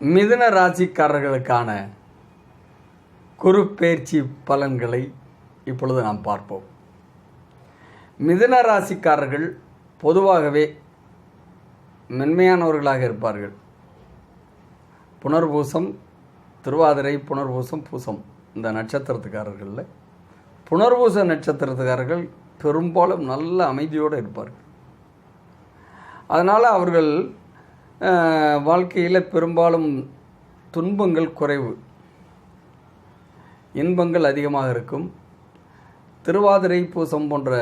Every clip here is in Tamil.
மிதுன ராசிக்காரர்களுக்கான குரு பலன்களை இப்பொழுது நாம் பார்ப்போம். மிதுன ராசிக்காரர்கள் பொதுவாகவே மென்மையானவர்களாக இருப்பார்கள். புனர்பூசம் திருவாதிரை புனர்பூசம் பூசம் இந்த நட்சத்திரத்துக்காரர்களில். புனர்பூச நட்சத்திரத்துக்காரர்கள் பெரும்பாலும் நல்ல அமைதியோடு இருப்பார்கள். அதனால் அவர்கள் வாழ்க்கையில் பெரும்பாலும் துன்பங்கள் குறைவு. இன்பங்கள் அதிகமாக இருக்கும். திருவாதிரை பூசம் போன்ற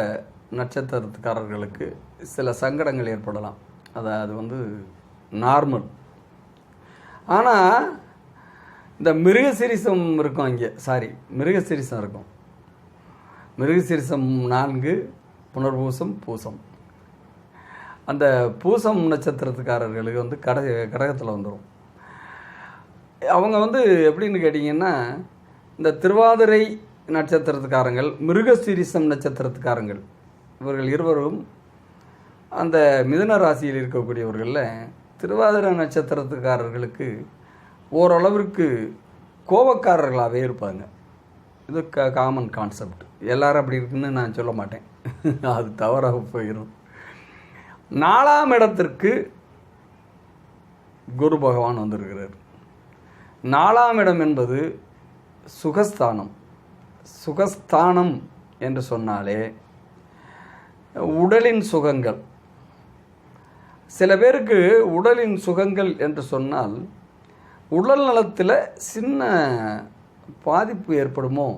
நட்சத்திரத்துக்காரர்களுக்கு சில சங்கடங்கள் ஏற்படலாம். அதாவது அது வந்து நார்மல். ஆனால் இந்த மிருகசிரிசம் இருக்கும் இங்கே சாரி மிருகசிரிசம் இருக்கும். மிருகசிரிசம் நான்கு புனர்பூசம் பூசம். அந்த பூசம் நட்சத்திரத்துக்காரர்களுக்கு வந்து கட கடகத்தில் வந்துடும் அவங்க வந்து எப்படின்னு கேட்டிங்கன்னா இந்த திருவாதிரை நட்சத்திரத்துக்காரங்கள் மிருகசீரிசம் நட்சத்திரத்துக்காரங்கள் இவர்கள் இருவரும் அந்த மிதுன ராசியில் இருக்கக்கூடியவர்களில் திருவாதிரை நட்சத்திரத்துக்காரர்களுக்கு ஓரளவிற்கு கோபக்காரர்களாகவே இருப்பாங்க. இது க காமன் கான்செப்ட் எல்லோரும் அப்படி இருக்குன்னு நான் சொல்ல மாட்டேன். அது தவறாக போயிடும் நாலாம் இடத்திற்கு குரு பகவான் வந்திருக்கிறார். நாலாம் இடம் என்பது சுகஸ்தானம். சுகஸ்தானம் என்று சொன்னாலே உடலின் சுகங்கள். சில பேருக்கு உடலின் சுகங்கள் என்று சொன்னால் உடல் நலத்தில் சின்ன பாதிப்பு ஏற்படுமோ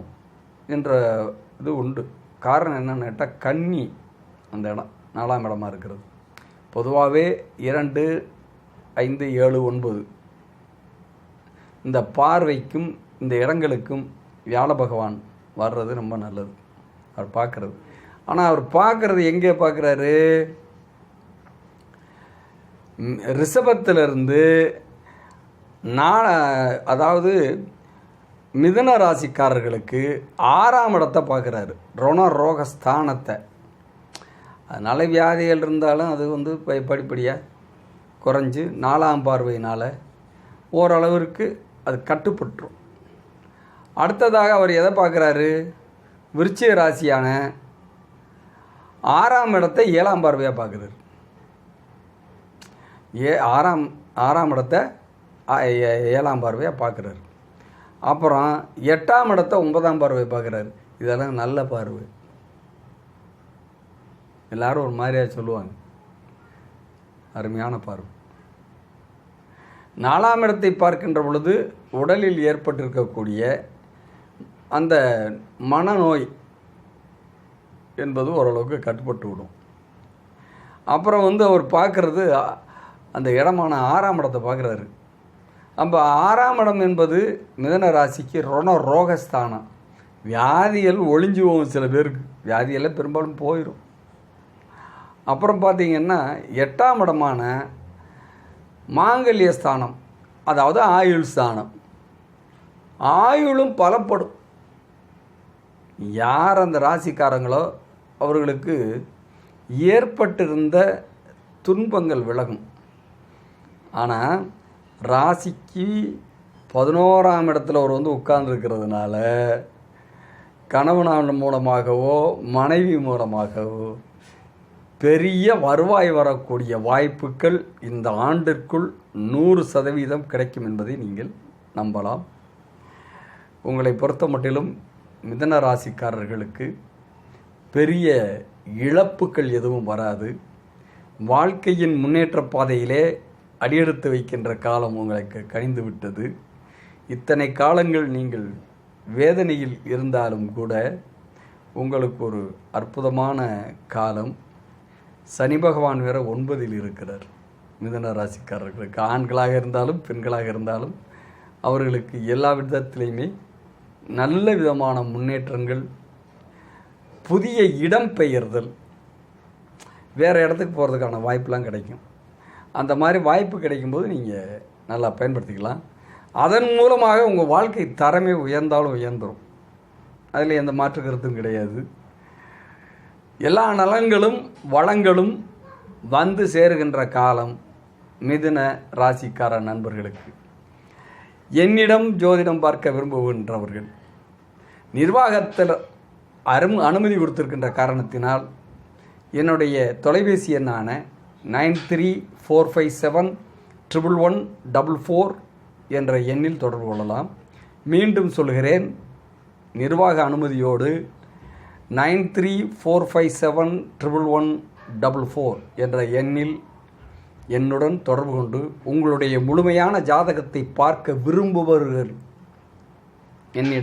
என்ற இது உண்டு. காரணம் என்னன்னு கேட்டால் கன்னி அந்த இடம் நாலாம் இடமாக இருக்கிறது. பொதுவாகவே இரண்டு ஐந்து ஏழு ஒன்பது. இந்த பார்வைக்கும் இந்த இடங்களுக்கும் வியாழ பகவான் வர்றது ரொம்ப நல்லது. அவர் பார்க்குறது. ஆனால் அவர் பார்க்குறது எங்கே பார்க்குறாரு? ரிஷபத்திலிருந்து நான் அதாவது மிதுன ராசிக்காரர்களுக்கு ஆறாம் இடத்தை பார்க்குறாரு. ரோக ஸ்தானத்தை அதனால் வியாதிகள் இருந்தாலும் அது வந்து ப- படிப்படியாக குறைஞ்சு நாலாம் பார்வையினால் ஓரளவிற்கு அது கட்டுப்பட்டுரும். அடுத்ததாக அவர் எதை பார்க்குறாரு? விருச்சிக ராசியான ஆறாம் இடத்தை ஏழாம் பார்வையாக பார்க்குறாரு. ஏ ஆறாம் ஆறாம் இடத்தை ஏழாம் பார்வையாக பார்க்குறாரு. அப்புறம் எட்டாம் இடத்தை ஒன்பதாம் பார்வை பார்க்குறாரு. இதெல்லாம் நல்ல பார்வை. எல்லாரும் ஒரு மாதிரியா சொல்லுவாங்க. அருமையான பார்வை. நாலாம் இடத்தை பார்க்கின்ற பொழுது உடலில் ஏற்பட்டிருக்கக்கூடிய அந்த மனநோய் என்பது ஓரளவுக்கு கட்டுப்பட்டு விடும். அப்புறம் வந்து அவர் பார்க்குறது அந்த இடமான ஆறாம் இடத்தை பார்க்குறாரு. அப்போ ஆறாம் இடம் என்பது மிதன ராசிக்கு ருண ரோகஸ்தானம். வியாதிகள் ஒளிஞ்சு போகும் சில பேருக்கு. வியாதியெல்லாம் பெரும்பாலும் போயிடும் அப்புறம் பார்த்தீங்கன்னா எட்டாம் இடமான மாங்கல்ய ஸ்தானம் அதாவது ஆயுள் ஸ்தானம். ஆயுளும் பலப்படும். யார் அந்த ராசிக்காரங்களோ அவர்களுக்கு ஏற்பட்டிருந்த துன்பங்கள் விலகும். ஆனால் ராசிக்கு பதினோராம் இடத்துல அவர் வந்து உட்கார்ந்துருக்கிறதுனால கணவனான் மூலமாகவோ மனைவி மூலமாகவோ பெரிய வருவாய் வரக்கூடிய வாய்ப்புகள் இந்த ஆண்டிற்குள் நூறு சதவீதம் கிடைக்கும் என்பதை நீங்கள் நம்பலாம். உங்களை பொறுத்த மட்டிலும் மிதன ராசிக்காரர்களுக்கு பெரிய இழப்புகள் எதுவும் வராது. வாழ்க்கையின் முன்னேற்ற பாதையிலே அடியெடுத்து வைக்கின்ற காலம் உங்களுக்கு கனிந்து விட்டது. இத்தனை காலங்கள் நீங்கள் வேதனையில் இருந்தாலும் கூட உங்களுக்கு ஒரு அற்புதமான காலம். சனி பகவான் வேற ஒன்பதில் இருக்கிறார். மிதன ராசிக்காரர்களுக்கு ஆண்களாக இருந்தாலும் பெண்களாக இருந்தாலும் அவர்களுக்கு எல்லா விதத்திலையுமே நல்ல விதமான முன்னேற்றங்கள் புதிய இடம் பெயர்தல் வேறு இடத்துக்கு போகிறதுக்கான வாய்ப்பெலாம் கிடைக்கும். அந்த மாதிரி வாய்ப்பு கிடைக்கும்போது நீங்கள் நல்லா பயன்படுத்திக்கலாம். அதன் மூலமாக உங்கள் வாழ்க்கை தரமே உயர்ந்தாலும் உயர்ந்துடும் அதில் எந்த மாற்று கருத்தும் கிடையாது. எல்லா நலங்களும் வளங்களும் வந்து சேருகின்ற காலம் மிதுன ராசிக்கார நண்பர்களுக்கு. என்னிடம் ஜோதிடம் பார்க்க விரும்புகின்றவர்கள் நிர்வாகத்தில் அரும் அனுமதி கொடுத்திருக்கின்ற காரணத்தினால் என்னுடைய தொலைபேசி எண்ணான nine three four five seven triple one double four என்ற எண்ணில் தொடர்பு கொள்ளலாம். மீண்டும் சொல்கிறேன் நிர்வாக அனுமதியோடு nine three four five seven triple one double four என்ற எண்ணில் என்னுடன் தொடர்பு கொண்டு உங்களுடைய முழுமையான ஜாதகத்தை பார்க்க விரும்புபவர்கள் என்னிடம்